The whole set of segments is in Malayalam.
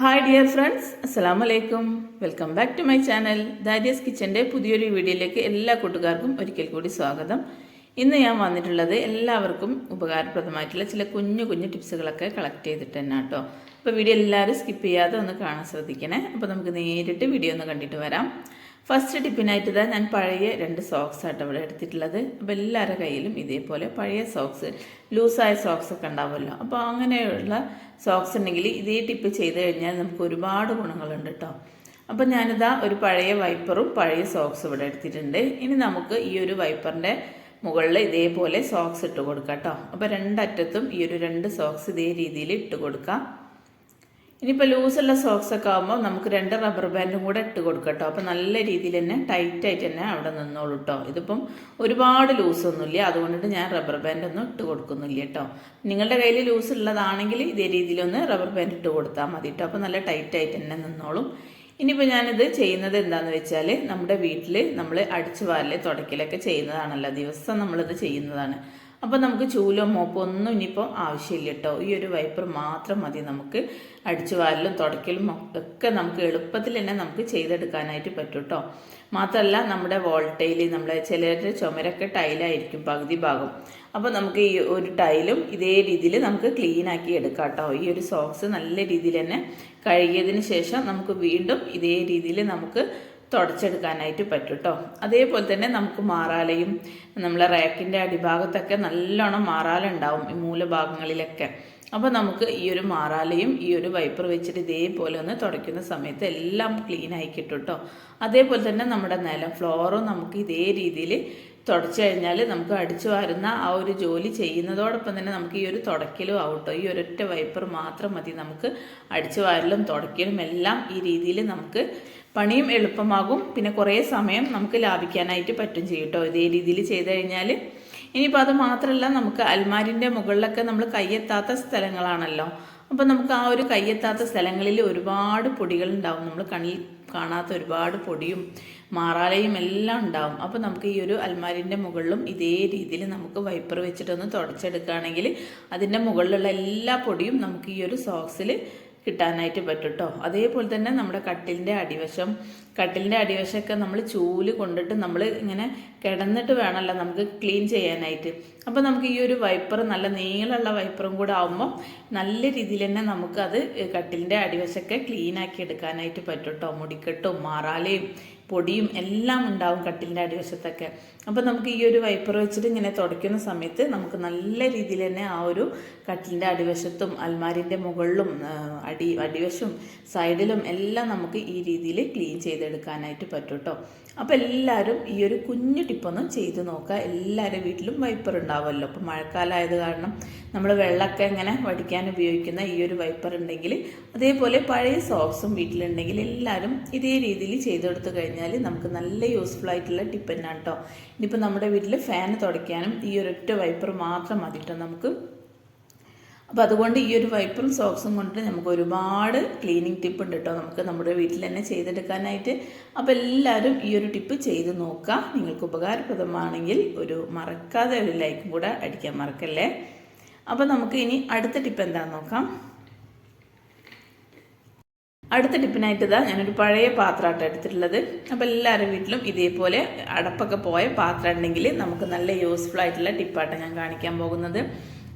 ഹായ് ഡിയർ ഫ്രണ്ട്സ് അസ്സാം വലൈക്കും welcome back to my channel Darius കിച്ചന്റെ പുതിയൊരു വീഡിയോയിലേക്ക് എല്ലാ കൂട്ടുകാർക്കും ഒരിക്കൽ കൂടി സ്വാഗതം. ഇന്ന് ഞാൻ വന്നിട്ടുള്ളത് എല്ലാവർക്കും ഉപകാരപ്രദമായിട്ടുള്ള ചില കുഞ്ഞു കുഞ്ഞു ടിപ്സുകളൊക്കെ കളക്ട് ചെയ്തിട്ട് തന്നെ കേട്ടോ അപ്പോൾ വീഡിയോ എല്ലാവരും സ്കിപ്പ് ചെയ്യാതെ ഒന്ന് കാണാൻ ശ്രദ്ധിക്കണേ. അപ്പോൾ നമുക്ക് നേരിട്ട് വീഡിയോ ഒന്ന് കണ്ടിട്ട് വരാം. ഫസ്റ്റ് ടിപ്പിനായിട്ട് ഇതാ ഞാൻ പഴയ രണ്ട് സോക്സ് ആയിട്ട് ഇവിടെ എടുത്തിട്ടുള്ളത്. അപ്പോൾ എല്ലാവരുടെ കയ്യിലും ഇതേപോലെ പഴയ സോക്സ് ലൂസായ സോക്സ് ഒക്കെ ഉണ്ടാവുമല്ലോ. അപ്പോൾ അങ്ങനെയുള്ള സോക്സ് ഉണ്ടെങ്കിൽ ഇതേ ടിപ്പ് ചെയ്ത് കഴിഞ്ഞാൽ നമുക്ക് ഒരുപാട് ഗുണങ്ങളുണ്ട് കേട്ടോ അപ്പോൾ ഞാനിതാ ഒരു പഴയ വൈപ്പറും പഴയ സോക്സ് ഇവിടെ എടുത്തിട്ടുണ്ട്. ഇനി നമുക്ക് ഈ ഒരു വൈപ്പറിന്റെ മുകളിൽ ഇതേപോലെ സോക്സ് ഇട്ട് കൊടുക്കാം കേട്ടോ അപ്പോൾ രണ്ടറ്റത്തും ഈ ഒരു രണ്ട് സോക്സ് ഇതേ രീതിയിൽ ഇട്ട് കൊടുക്കാം. ഇനിയിപ്പോൾ ലൂസുള്ള സോക്സ് ഒക്കെ ആകുമ്പോൾ നമുക്ക് രണ്ട് റബ്ബർ ബാൻഡും കൂടെ ഇട്ട് കൊടുക്കാം കേട്ടോ അപ്പോൾ നല്ല രീതിയിൽ തന്നെ ടൈറ്റായിട്ട് തന്നെ അവിടെ നിന്നോളൂ കേട്ടോ ഇതിപ്പം ഒരുപാട് ലൂസൊന്നുമില്ല അതുകൊണ്ടിട്ട് ഞാൻ റബ്ബർ ബാൻഡ് ഒന്നും ഇട്ട് കൊടുക്കുന്നില്ല കേട്ടോ നിങ്ങളുടെ കയ്യിൽ ലൂസ് ഉള്ളതാണെങ്കിൽ ഇതേ രീതിയിലൊന്ന് റബ്ബർ ബാൻഡ് ഇട്ട് കൊടുത്താൽ മതി കേട്ടോ അപ്പോൾ നല്ല ടൈറ്റായിട്ട് തന്നെ നിന്നോളും. ഇനിയിപ്പോൾ ഞാനിത് ചെയ്യുന്നത് എന്താണെന്ന് വെച്ചാൽ നമ്മുടെ വീട്ടിൽ നമ്മൾ അടിച്ചു വാരൽ തുടക്കലൊക്കെ ചെയ്യുന്നതാണല്ലോ. ദിവസം നമ്മളിത് ചെയ്യുന്നതാണ്. അപ്പോൾ നമുക്ക് ചൂലോ മോപ്പോ ഒന്നും ഇനിയിപ്പോൾ ആവശ്യമില്ല കേട്ടോ. ഈ ഒരു വൈപ്പർ മാത്രം മതി നമുക്ക്. അടിച്ചു വാരലും തുടയ്ക്കലും ഒക്കെ നമുക്ക് എളുപ്പത്തിൽ തന്നെ നമുക്ക് ചെയ്തെടുക്കാനായിട്ട് പറ്റും കേട്ടോ. മാത്രമല്ല നമ്മുടെ വോൾട്ടയിൽ നമ്മളെ ചിലരുടെ ചുമരൊക്കെ ടൈലായിരിക്കും പകുതി ഭാഗം. അപ്പോൾ നമുക്ക് ഈ ഒരു ടൈലും ഇതേ രീതിയിൽ നമുക്ക് ക്ലീൻ ആക്കി എടുക്കാം കേട്ടോ. ഈ ഒരു സോക്സ് നല്ല രീതിയിൽ തന്നെ കഴുകിയതിന് ശേഷം നമുക്ക് വീണ്ടും ഇതേ രീതിയിൽ നമുക്ക് തുടച്ചെടുക്കാനായിട്ട് പറ്റും കേട്ടോ അതേപോലെ തന്നെ നമുക്ക് മാറാലയും നമ്മളെ റാക്കിന്റെ അടിഭാഗത്തൊക്കെ നല്ലോണം മാറാലുണ്ടാവും ഈ മൂലഭാഗങ്ങളിലൊക്കെ. അപ്പോൾ നമുക്ക് ഈ ഒരു മാറാലയും ഈ ഒരു വൈപ്പർ വെച്ചിട്ട് ഇതേപോലെ ഒന്ന് തുടയ്ക്കുന്ന സമയത്ത് എല്ലാം ക്ലീൻ ആയി കിട്ടും കേട്ടോ അതേപോലെ തന്നെ നമ്മുടെ നിലം ഫ്ലോറും നമുക്ക് ഇതേ രീതിയിൽ തുടച്ചു കഴിഞ്ഞാൽ നമുക്ക് അടിച്ചു വാരുന്ന ആ ഒരു ജോലി ചെയ്യുന്നതോടൊപ്പം തന്നെ നമുക്ക് ഈ ഒരു തുടയ്ക്കലും ആവട്ടോ ഈ ഒരൊറ്റ വൈപ്പർ മാത്രം മതി നമുക്ക് അടിച്ചു വാരലും തുടയ്ക്കലും എല്ലാം ഈ രീതിയിൽ നമുക്ക് പണിയും എളുപ്പമാകും. പിന്നെ കുറേ സമയം നമുക്ക് ലാഭിക്കാനായിട്ട് പറ്റും ചെയ്യും കേട്ടോ ഇതേ രീതിയിൽ ചെയ്ത് കഴിഞ്ഞാൽ ഇനിയിപ്പോൾ അത് മാത്രമല്ല നമുക്ക് അൽമാരിന്റെ മുകളിലൊക്കെ നമ്മൾ കയ്യെത്താത്ത സ്ഥലങ്ങളാണല്ലോ. അപ്പോൾ നമുക്ക് ആ ഒരു കയ്യെത്താത്ത സ്ഥലങ്ങളിൽ ഒരുപാട് പൊടികൾ ഉണ്ടാവും. നമ്മൾ കണ്ണിൽ കാണാത്ത ഒരുപാട് പൊടിയും മാറാലയും എല്ലാം ഉണ്ടാവും. അപ്പോൾ നമുക്ക് ഈ ഒരു അൽമാരിന്റെ മുകളിലും ഇതേ രീതിയിൽ നമുക്ക് വൈപ്പർ വെച്ചിട്ടൊന്ന് തുടച്ചെടുക്കുകയാണെങ്കിൽ അതിന്റെ മുകളിലുള്ള എല്ലാ പൊടിയും നമുക്ക് ഈ ഒരു സോക്സിൽ കിട്ടാനായിട്ട് പറ്റും കേട്ടോ അതേപോലെ തന്നെ നമ്മുടെ കട്ടിലിന്റെ അടിവശം കട്ടിലിന്റെ അടിവശമൊക്കെ നമ്മൾ ചൂൽ കൊണ്ടിട്ട് നമ്മൾ ഇങ്ങനെ കിടന്നിട്ട് വേണമല്ലോ നമുക്ക് ക്ലീൻ ചെയ്യാനായിട്ട്. അപ്പോൾ നമുക്ക് ഈ ഒരു വൈപ്പർ നല്ല നീളമുള്ള വൈപ്പറും കൂടെ ആകുമ്പോൾ നല്ല രീതിയിൽ തന്നെ നമുക്കത് കട്ടിലിന്റെ അടിവശമൊക്കെ ക്ലീൻ ആക്കി എടുക്കാനായിട്ട് പറ്റും കേട്ടോ മുടിക്കെട്ടും മാറാലയും പൊടിയും എല്ലാം ഉണ്ടാവും കട്ടിലിന്റെ അടിവശത്തൊക്കെ. അപ്പോൾ നമുക്ക് ഈ ഒരു വൈപ്പർ വെച്ചിട്ട് ഇങ്ങനെ തുടയ്ക്കുന്ന സമയത്ത് നമുക്ക് നല്ല രീതിയിൽ തന്നെ ആ ഒരു കട്ടിലിന്റെ അടിവശത്തും അൽമാരിന്റെ മുകളിലും അടി അടിവശവും സൈഡിലും എല്ലാം നമുക്ക് ഈ രീതിയിൽ ക്ലീൻ ചെയ്തെടുക്കാനായിട്ട് പറ്റും കേട്ടോ അപ്പോൾ എല്ലാവരും ഈ ഒരു കുഞ്ഞു ടിപ്പൊന്നും ചെയ്ത് നോക്കുക. എല്ലാവരുടെ വീട്ടിലും വൈപ്പർ ഉണ്ടാവുമല്ലോ. അപ്പോൾ മഴക്കാലമായത് കാരണം നമ്മൾ വെള്ളമൊക്കെ ഇങ്ങനെ വടിക്കാൻ ഉപയോഗിക്കുന്ന ഈ ഒരു വൈപ്പർ ഉണ്ടെങ്കിൽ അതേപോലെ പഴയ സോക്സും വീട്ടിലുണ്ടെങ്കിൽ എല്ലാവരും ഇതേ രീതിയിൽ ചെയ്തെടുത്തു കഴിഞ്ഞാൽ നമുക്ക് നല്ല യൂസ്ഫുൾ ആയിട്ടുള്ള ടിപ്പ് തന്നെയാണ് കേട്ടോ ഇനിയിപ്പോൾ നമ്മുടെ വീട്ടിൽ ഫാൻ തുടയ്ക്കാനും ഈ ഒരൊറ്റ വൈപ്പർ മാത്രം മതി കേട്ടോ നമുക്ക്. അപ്പോൾ അതുകൊണ്ട് ഈ ഒരു വൈപ്പറും സോക്സും കൊണ്ട് നമുക്ക് ഒരുപാട് ക്ലീനിങ് ടിപ്പ് ഉണ്ട് കേട്ടോ നമുക്ക് നമ്മുടെ വീട്ടിൽ തന്നെ ചെയ്തെടുക്കാനായിട്ട്. അപ്പോൾ എല്ലാവരും ഈ ഒരു ടിപ്പ് ചെയ്ത് നോക്കുക. നിങ്ങൾക്ക് ഉപകാരപ്രദമാണെങ്കിൽ ഒരു മറക്കാതെ ഒരു ലൈക്കും കൂടെ അടിക്കാൻ മറക്കല്ലേ? അപ്പോൾ നമുക്ക് ഇനി അടുത്ത ടിപ്പ് എന്താണെന്ന് നോക്കാം. അടുത്ത ടിപ്പിനായിട്ട് ഇതാ ഞാനൊരു പഴയ പാത്രമായിട്ട് എടുത്തിട്ടുള്ളത്. അപ്പോൾ എല്ലാവരുടെ വീട്ടിലും ഇതേപോലെ അടപ്പൊക്കെ പോയ പാത്രം ഉണ്ടെങ്കിൽ നമുക്ക് നല്ല യൂസ്ഫുൾ ആയിട്ടുള്ള ടിപ്പായിട്ട് ഞാൻ കാണിക്കാൻ പോകുന്നത്.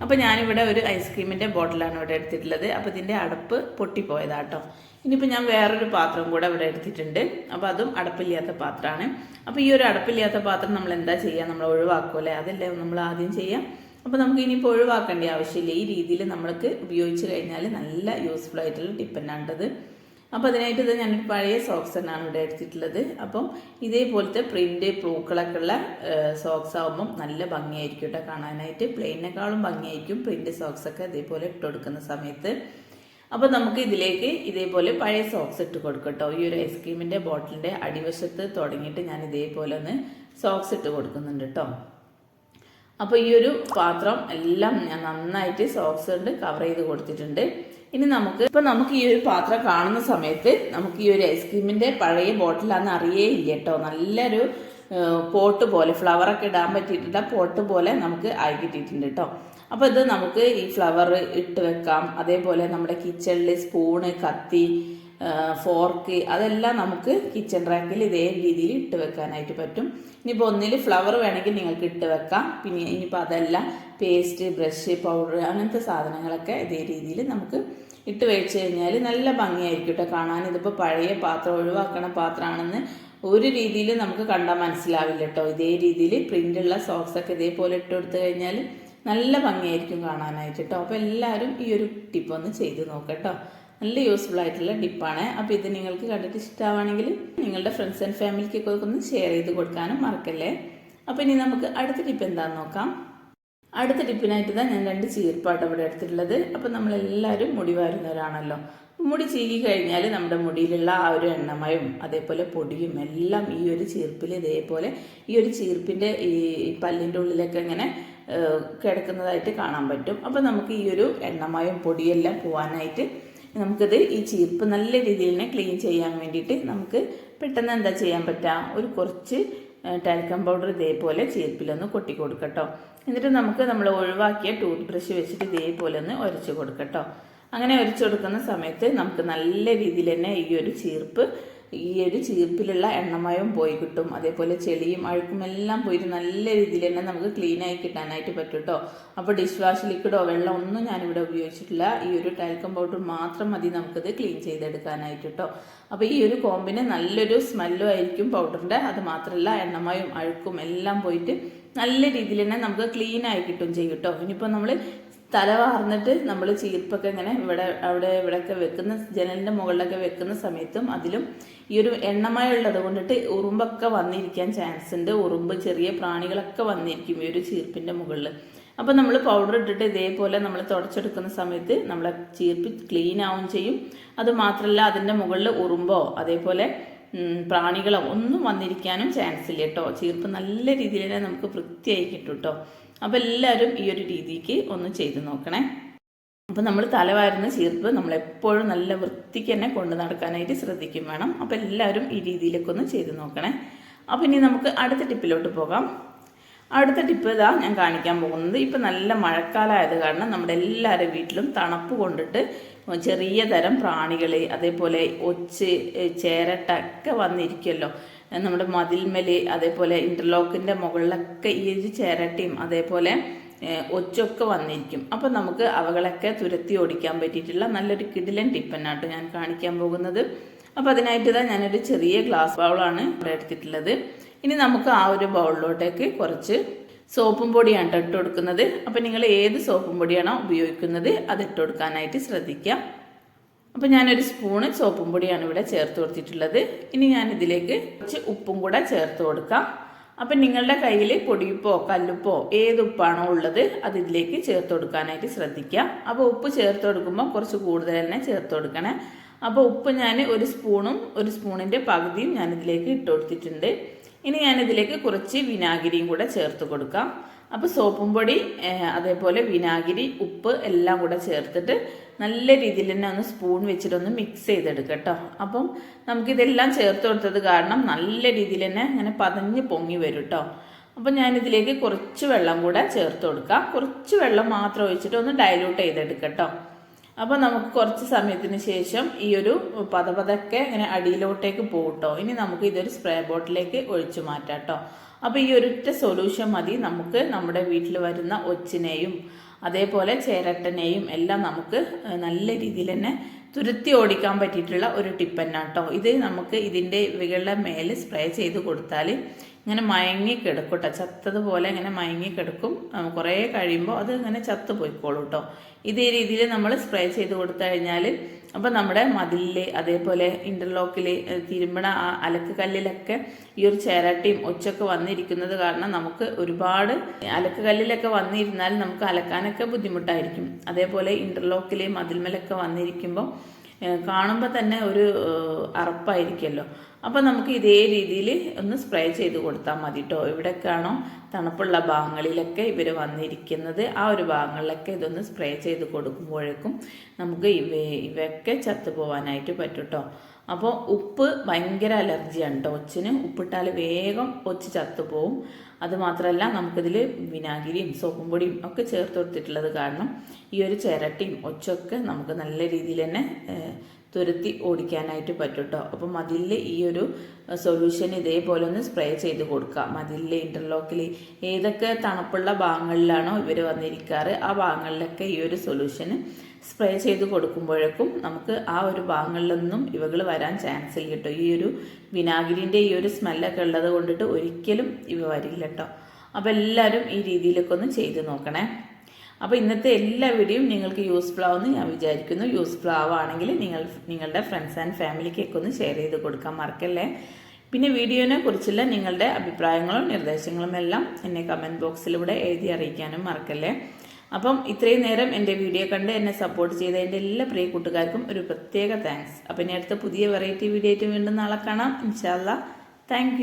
അപ്പോൾ ഞാനിവിടെ ഒരു ഐസ്ക്രീമിന്റെ ബോട്ടിലാണ് ഇവിടെ എടുത്തിട്ടുള്ളത്. അപ്പോൾ ഇതിന്റെ അടപ്പ് പൊട്ടിപ്പോയതാട്ടോ. ഇനിയിപ്പോൾ ഞാൻ വേറൊരു പാത്രം കൂടെ ഇവിടെ എടുത്തിട്ടുണ്ട്. അപ്പോൾ അതും അടപ്പില്ലാത്ത പാത്രമാണ്. അപ്പോൾ ഈ ഒരു അടപ്പില്ലാത്ത പാത്രം നമ്മൾ എന്താ ചെയ്യുക? നമ്മൾ ഒഴിവാക്കുമല്ലേ? അതല്ലേ നമ്മൾ ആദ്യം ചെയ്യാം അപ്പോൾ നമുക്ക് ഇനിയിപ്പോൾ ഒഴിവാക്കേണ്ട ആവശ്യമില്ല. ഈ രീതിയിൽ നമ്മൾക്ക് ഉപയോഗിച്ച് കഴിഞ്ഞാൽ നല്ല യൂസ്ഫുൾ ആയിട്ടുള്ള ടിപ്പ് തന്നെയാണ്ടത് അപ്പോൾ അതിനായിട്ട് ഇത് ഞാനൊരു പഴയ സോക്സ് തന്നെയാണ് ഇവിടെ എടുത്തിട്ടുള്ളത്. അപ്പം ഇതേപോലത്തെ പ്രിന്റ് പൂക്കളൊക്കെ ഉള്ള സോക്സ് ആകുമ്പം നല്ല ഭംഗിയായിരിക്കും കേട്ടോ കാണാനായിട്ട്. പ്ലെയിനേക്കാളും ഭംഗിയായിരിക്കും പ്രിന്റ് സോക്സ് ഒക്കെ ഇതേപോലെ ഇട്ട് കൊടുക്കുന്ന സമയത്ത്. അപ്പോൾ നമുക്ക് ഇതിലേക്ക് ഇതേപോലെ പഴയ സോക്സ് ഇട്ട് കൊടുക്കട്ടോ ഈ ഒരു ഐസ്ക്രീമിന്റെ ബോട്ടിലിന്റെ അടിവശത്ത് തുടങ്ങിയിട്ട് ഞാൻ ഇതേപോലെ ഒന്ന് സോക്സ് ഇട്ട് കൊടുക്കുന്നുണ്ട് കേട്ടോ. അപ്പോൾ ഈ ഒരു പാത്രം എല്ലാം ഞാൻ നന്നായിട്ട് സോക്സ് കൊണ്ട് കവർ ചെയ്ത് കൊടുത്തിട്ടുണ്ട്. ഇനി നമുക്ക് ഇപ്പം നമുക്ക് ഈ ഒരു പാത്രം കാണുന്ന സമയത്ത് നമുക്ക് ഈ ഒരു ഐസ്ക്രീമിന്റെ പഴയ ബോട്ടിലാണെന്ന് അറിയേ ഇല്ല കേട്ടോ. നല്ലൊരു പോട്ട് പോലെ ഫ്ലവറൊക്കെ ഇടാൻ പറ്റിയിട്ടുള്ള പോട്ട് പോലെ നമുക്ക് ആയി കിട്ടിയിട്ടുണ്ട് കേട്ടോ. അപ്പോൾ ഇത് നമുക്ക് ഈ ഫ്ലവർ ഇട്ട് വെക്കാം. അതേപോലെ നമ്മുടെ കിച്ചണിൽ സ്പൂണ് കത്തി ഫോർക്ക് അതെല്ലാം നമുക്ക് കിച്ചൺ റാക്കിൽ ഇതേ രീതിയിൽ ഇട്ട് വെക്കാനായിട്ട് പറ്റും. ഇനിയിപ്പോൾ ഒന്നിൽ ഫ്ലവർ വേണമെങ്കിൽ നിങ്ങൾക്ക് ഇട്ട് വെക്കാം. പിന്നെ ഇനിയിപ്പോൾ അതല്ല പേസ്റ്റ് ബ്രഷ് പൗഡർ അങ്ങനത്തെ സാധനങ്ങളൊക്കെ ഇതേ രീതിയിൽ നമുക്ക് ഇട്ട് വെച്ച് കഴിഞ്ഞാൽ നല്ല ഭംഗിയായിരിക്കും കേട്ടോ കാണാൻ. ഇതിപ്പോൾ പഴയ പാത്രം ഒഴിവാക്കണ പാത്രമാണെന്ന് ഒരു രീതിയിൽ നമുക്ക് കണ്ടാൽ മനസ്സിലാവില്ല കേട്ടോ ഇതേ രീതിയിൽ പ്രിന്റുള്ള സോക്സൊക്കെ ഇതേപോലെ ഇട്ട് കൊടുത്തു കഴിഞ്ഞാൽ നല്ല ഭംഗിയായിരിക്കും കാണാനായിട്ട് കേട്ടോ അപ്പോൾ എല്ലാവരും ഈ ഒരു ടിപ്പ് ഒന്ന് ചെയ്ത് നോക്കട്ടോ നല്ല യൂസ്ഫുൾ ആയിട്ടുള്ള ടിപ്പാണ് അപ്പോൾ ഇത് നിങ്ങൾക്ക് കണ്ടിട്ട് ഇഷ്ടമാണെങ്കിൽ നിങ്ങളുടെ ഫ്രണ്ട്സ് ആൻഡ് ഫാമിലിക്കൊക്കെ ഒന്ന് ഷെയർ ചെയ്ത് കൊടുക്കാനും മറക്കല്ലേ? അപ്പോൾ ഇനി നമുക്ക് അടുത്ത ടിപ്പ് എന്താണെന്ന് നോക്കാം. അടുത്ത ടിപ്പിനായിട്ട് തന്നെ ഞാൻ രണ്ട് ചീർപ്പാട്ട് അവിടെ എടുത്തിട്ടുള്ളത്. അപ്പം നമ്മളെല്ലാവരും മുടി വാരുന്നവരാണല്ലോ. മുടി ചീകി കഴിഞ്ഞാൽ നമ്മുടെ മുടിയിലുള്ള ആ ഒരു എണ്ണമയും അതേപോലെ പൊടിയും എല്ലാം ഈ ഒരു ചീർപ്പിൽ ഇതേപോലെ ഈ ഒരു ചീർപ്പിന്റെ ഈ പല്ലിന്റെ ഉള്ളിലൊക്കെ ഇങ്ങനെ കിടക്കുന്നതായിട്ട് കാണാൻ പറ്റും. അപ്പം നമുക്ക് ഈ ഒരു എണ്ണമയും പൊടിയെല്ലാം പോകാനായിട്ട് നമുക്കിത് ഈ ചീർപ്പ് നല്ല രീതിയിൽ തന്നെ ക്ലീൻ ചെയ്യാൻ വേണ്ടിയിട്ട് നമുക്ക് പെട്ടെന്ന് എന്താ ചെയ്യാൻ പറ്റുക ഒരു കുറച്ച് ടാൽക്കം പൗഡർ ഇതേപോലെ ചീർപ്പിലൊന്ന് കൊട്ടി കൊടുക്കട്ടോ. എന്നിട്ട് നമുക്ക് നമ്മൾ ഒഴിവാക്കിയ ടൂത്ത് ബ്രഷ് വെച്ചിട്ട് ഇതേപോലെ ഒന്ന് ഉരച്ച് കൊടുക്കട്ടോ. അങ്ങനെ ഒരച്ച് കൊടുക്കുന്ന സമയത്ത് നമുക്ക് നല്ല രീതിയിൽ തന്നെ ഈ ഒരു ചീർപ്പ് ഈ ഒരു ചീർപ്പിലുള്ള എണ്ണമയവും പോയി കിട്ടും. അതേപോലെ ചെളിയും അഴുക്കും എല്ലാം പോയിട്ട് നല്ല രീതിയിൽ തന്നെ നമുക്ക് ക്ലീൻ ആയി കിട്ടാനായിട്ട് പറ്റും കേട്ടോ അപ്പോൾ ഡിഷ് വാഷ് ലിക്വിഡോ വെള്ളം ഒന്നും ഞാനിവിടെ ഉപയോഗിച്ചിട്ടില്ല. ഈ ഒരു ടാൽക്കം പൗഡർ മാത്രം മതി നമുക്കിത് ക്ലീൻ ചെയ്തെടുക്കാനായിട്ട് കേട്ടോ അപ്പോൾ ഈ ഒരു കോമ്പിന് നല്ലൊരു സ്മെല്ലും ആയിരിക്കും പൗഡറിന്റെ അത് മാത്രമല്ല എണ്ണമയും അഴുക്കും എല്ലാം പോയിട്ട് നല്ല രീതിയിൽ തന്നെ നമുക്ക് ക്ലീൻ ആയി കിട്ടും ചെയ്യും കേട്ടോ ഇനിയിപ്പോൾ നമ്മൾ തല വാർന്നിട്ട് നമ്മൾ ചീർപ്പൊക്കെ ഇങ്ങനെ ഇവിടെ അവിടെ ഇവിടെയൊക്കെ വെക്കുന്ന ജനലിന്റെ മുകളിലൊക്കെ വെക്കുന്ന സമയത്തും അതിലും ഈ ഒരു എണ്ണമയുള്ളത് കൊണ്ടിട്ട് ഉറുമ്പൊക്കെ വന്നിരിക്കാൻ ചാൻസ് ഉണ്ട്. ഉറുമ്പ് ചെറിയ പ്രാണികളൊക്കെ വന്നിരിക്കും ഈ ഒരു ചീർപ്പിന്റെ മുകളിൽ അപ്പോൾ നമ്മൾ പൗഡർ ഇട്ടിട്ട് ഇതേപോലെ നമ്മൾ തുടച്ചെടുക്കുന്ന സമയത്ത് നമ്മളെ ചീർപ്പ് ക്ലീൻ ആവും ചെയ്യും. അത് മാത്രമല്ല അതിന്റെ മുകളിൽ ഉറുമ്പോ അതേപോലെ പ്രാണികളോ ഒന്നും വന്നിരിക്കാനും ചാൻസ് ഇല്ല കേട്ടോ. ചീർപ്പ് നല്ല രീതിയിൽ തന്നെ നമുക്ക് വൃത്തിയായി കിട്ടും കേട്ടോ. അപ്പോൾ എല്ലാവരും ഈ ഒരു രീതിക്ക് ഒന്ന് ചെയ്ത് നോക്കണേ. അപ്പോൾ നമ്മൾ തലവാരുന്ന ചീർപ്പ് നമ്മൾ എപ്പോഴും നല്ല വൃത്തിക്ക് തന്നെ കൊണ്ടു നടക്കാനായിട്ട് ശ്രദ്ധിക്കും വേണം. അപ്പോൾ എല്ലാവരും ഈ രീതിയിലൊക്കെ ഒന്ന് ചെയ്ത് നോക്കണേ. അപ്പോൾ ഇനി നമുക്ക് അടുത്ത ടിപ്പിലോട്ട് പോകാം. അടുത്ത ടിപ്പ് ഇതാ ഞാൻ കാണിക്കാൻ പോകുന്നത്. ഇപ്പം നല്ല മഴക്കാലമായത് കാരണം നമ്മുടെ എല്ലാവരുടെ വീട്ടിലും തണുപ്പ് കൊണ്ടിട്ട് ചെറിയ തരം പ്രാണികൾ അതേപോലെ ഒച്ച് ചേരട്ട ഒക്കെ വന്നിരിക്കുമല്ലോ നമ്മുടെ മതിൽമേൽ അതേപോലെ ഇന്റർലോക്കിന്റെ മുകളിലൊക്കെ ഒരു ചേരട്ടയും അതേപോലെ ഒച്ചൊക്കെ വന്നിരിക്കും. അപ്പം നമുക്ക് അവകളൊക്കെ തുരത്തി ഓടിക്കാൻ പറ്റിയിട്ടുള്ള നല്ലൊരു കിടിലൻ ടിപ്പനാട്ടോ ഞാൻ കാണിക്കാൻ പോകുന്നത്. അപ്പോൾ അതിനായിട്ട് ഇതാ ഞാനൊരു ചെറിയ ഗ്ലാസ് ബൗളാണ് ഇവിടെ എടുത്തിട്ടുള്ളത്. ഇനി നമുക്ക് ആ ഒരു ബൗളിലോട്ടേക്ക് കുറച്ച് സോപ്പും പൊടിയാണ് ട്ടോ ഇട്ട് കൊടുക്കുന്നത്. അപ്പം നിങ്ങൾ ഏത് സോപ്പും പൊടിയാണോ ഉപയോഗിക്കുന്നത് അത് ഇട്ട് കൊടുക്കാനായിട്ട് ശ്രദ്ധിക്കുക അപ്പം ഞാനൊരു സ്പൂണ് സോപ്പും പൊടിയാണ് ഇവിടെ ചേർത്ത് കൊടുത്തിട്ടുള്ളത്. ഇനി ഞാൻ ഇതിലേക്ക് കുറച്ച് ഉപ്പും കൂടെ ചേർത്ത് കൊടുക്കാം. അപ്പം നിങ്ങളുടെ കയ്യിൽ പൊടിയുപ്പോ കല്ലുപ്പോ ഏത് ഉപ്പാണോ ഉള്ളത് അത് ഇതിലേക്ക് ചേർത്ത് കൊടുക്കാനായിട്ട് ശ്രദ്ധിക്കുക അപ്പോൾ ഉപ്പ് ചേർത്ത് കൊടുക്കുമ്പോൾ കുറച്ച് കൂടുതൽ തന്നെ ചേർത്ത് കൊടുക്കണേ. അപ്പോൾ ഉപ്പ് ഞാൻ ഒരു സ്പൂണും ഒരു സ്പൂണിന്റെ പകുതിയും ഞാൻ ഇതിലേക്ക് ഇട്ട് കൊടുത്തിട്ടുണ്ട്. ഇനി ഞാൻ ഇതിലേക്ക് കുറച്ച് വിനാഗിരിയും കൂടെ ചേർത്ത് കൊടുക്കാം. അപ്പോൾ സോപ്പും പൊടി അതേപോലെ വിനാഗിരി ഉപ്പ് എല്ലാം കൂടെ ചേർത്തിട്ട് നല്ല രീതിയിൽ തന്നെ ഒന്ന് സ്പൂൺ വെച്ചിട്ടൊന്ന് മിക്സ് ചെയ്തെടുക്കുക കേട്ടോ അപ്പം നമുക്കിതെല്ലാം ചേർത്ത് കൊടുത്തത് കാരണം നല്ല രീതിയിൽ തന്നെ ഇങ്ങനെ പതഞ്ഞ് പൊങ്ങി വരും കേട്ടോ അപ്പം ഞാനിതിലേക്ക് കുറച്ച് വെള്ളം കൂടെ ചേർത്ത് കൊടുക്കാം. കുറച്ച് വെള്ളം മാത്രം ഒഴിച്ചിട്ട് ഒന്ന് ഡൈലൂട്ട് ചെയ്തെടുക്കാം കേട്ടോ അപ്പോൾ നമുക്ക് കുറച്ച് സമയത്തിന് ശേഷം ഈ ഒരു പതപതൊക്കെ ഇങ്ങനെ അടിയിലോട്ടേക്ക് പോകട്ടോ. ഇനി നമുക്ക് ഇതൊരു സ്പ്രേ ബോട്ടിലേക്ക് ഒഴിച്ചു മാറ്റാട്ടോ. അപ്പോൾ ഈ ഒരൊറ്റ സൊല്യൂഷൻ മതി. നമുക്ക് നമ്മുടെ വീട്ടിൽ വരുന്ന ഒച്ചിനെയും അതേപോലെ ചേരട്ടനെയും എല്ലാം നമുക്ക് നല്ല രീതിയിൽ തന്നെ തുരുത്തി ഓടിക്കാൻ പറ്റിയിട്ടുള്ള ഒരു ടിപ്പന്നാട്ടോ. ഇത് നമുക്ക് ഇതിന്റെ ഇവകളുടെ മേൽ സ്പ്രേ ചെയ്ത് കൊടുത്താൽ ഇങ്ങനെ മയങ്ങി കിടക്കും കേട്ടോ ചത്തതുപോലെ ഇങ്ങനെ മയങ്ങി കിടക്കും. ആ, കുറേ കഴിയുമ്പോൾ അത് ഇങ്ങനെ ചത്തു പോയിക്കോളും കേട്ടോ ഇതേ രീതിയിൽ നമ്മൾ സ്പ്രേ ചെയ്ത് കൊടുത്തു കഴിഞ്ഞാൽ അപ്പോൾ നമ്മുടെ മതിലിൽ അതേപോലെ ഇന്റർലോക്കിൽ തിരുമ്പണ ആ അലക്ക് കല്ലിലൊക്കെ ഈ ഒരു ചേരാട്ടിയും ഒച്ചൊക്കെ വന്നിരിക്കുന്നത് കാരണം നമുക്ക് ഒരുപാട് അലക്ക് കല്ലിലൊക്കെ വന്നിരുന്നാൽ നമുക്ക് അലക്കാനൊക്കെ ബുദ്ധിമുട്ടായിരിക്കും. അതേപോലെ ഇന്റർലോക്കിൽ മതിൽമലൊക്കെ വന്നിരിക്കുമ്പോൾ കാണുമ്പോൾ തന്നെ ഒരു അറപ്പായിരിക്കുമല്ലോ. അപ്പോൾ നമുക്ക് ഇതേ രീതിയിൽ ഒന്ന് സ്പ്രേ ചെയ്ത് കൊടുത്താൽ മതി കേട്ടോ എവിടെയൊക്കെയാണോ തണുപ്പുള്ള ഭാഗങ്ങളിലൊക്കെ ഇവർ വന്നിരിക്കുന്നത്. ആ ഒരു ഭാഗങ്ങളിലൊക്കെ ഇതൊന്ന് സ്പ്രേ ചെയ്ത് കൊടുക്കുമ്പോഴേക്കും നമുക്ക് ഇവ ഇവയൊക്കെ ചത്തുപോകാനായിട്ട് പറ്റും കേട്ടോ അപ്പോൾ ഉപ്പ് ഭയങ്കര അലർജിയാണ് കേട്ടോ ഒച്ചിന് ഉപ്പിട്ടാൽ വേഗം ഒച്ച് ചത്തുപോകും അതുമാത്രമല്ല നമുക്കിതിൽ വിനാഗിരിയും സോപ്പും പൊടിയും ഒക്കെ ചേർത്ത് കൊടുത്തിട്ടുള്ളത് കാരണം ഈ ഒരു ചിരട്ടിയും ഒച്ചൊക്കെ നമുക്ക് നല്ല രീതിയിൽ തന്നെ തുരത്തി ഓടിക്കാനായിട്ട് പറ്റും കേട്ടോ അപ്പം മതിലിൽ ഈ ഒരു സൊല്യൂഷൻ ഇതേപോലെ ഒന്ന് സ്പ്രേ ചെയ്ത് കൊടുക്കുക. മതിലിൽ ഇന്റർലോക്കിൽ ഏതൊക്കെ തണുപ്പുള്ള ഭാഗങ്ങളിലാണോ ഇവർ വന്നിരിക്കാറ് ആ ഭാഗങ്ങളിലൊക്കെ ഈ ഒരു സൊല്യൂഷൻ സ്പ്രേ ചെയ്ത് കൊടുക്കുമ്പോഴേക്കും നമുക്ക് ആ ഒരു ഭാഗങ്ങളിലൊന്നും ഇവകൾ വരാൻ ചാൻസ് ഇല്ല കേട്ടോ. ഈ ഒരു വിനാഗിരിന്റെ ഈ ഒരു സ്മെല്ലൊക്കെ ഉള്ളത് കൊണ്ടിട്ട് ഒരിക്കലും ഇവ വരില്ല കേട്ടോ. അപ്പോൾ എല്ലാവരും ഈ രീതിയിലൊക്കെ ഒന്ന് ചെയ്ത് നോക്കണേ. അപ്പോൾ ഇന്നത്തെ എല്ലാ വീഡിയോയും നിങ്ങൾക്ക് യൂസ്ഫുൾ ആവുമെന്ന് ഞാൻ വിചാരിക്കുന്നു. യൂസ്ഫുൾ ആവുകയാണെങ്കിൽ നിങ്ങൾ നിങ്ങളുടെ ഫ്രണ്ട്സ് ആൻഡ് ഫാമിലിക്കൊക്കെ ഒന്ന് ഷെയർ ചെയ്ത് കൊടുക്കാൻ മറക്കല്ലേ? പിന്നെ വീഡിയോനെ കുറിച്ചുള്ള നിങ്ങളുടെ അഭിപ്രായങ്ങളും നിർദ്ദേശങ്ങളും എല്ലാം എന്നെ കമന്റ് ബോക്സിലൂടെ എഴുതി അറിയിക്കാനും മറക്കല്ലേ? അപ്പം ഇത്രയും നേരം എന്റെ വീഡിയോ കണ്ട് എന്നെ സപ്പോർട്ട് ചെയ്ത എന്റെ എല്ലാ പ്രിയ കൂട്ടുകാർക്കും ഒരു പ്രത്യേക താങ്ക്സ് അപ്പം ഇനി അടുത്ത പുതിയ വെറൈറ്റി വീഡിയോ ആയിട്ട് വീണ്ടും നാളെ കാണാം. ഇൻഷാല്ല താങ്ക്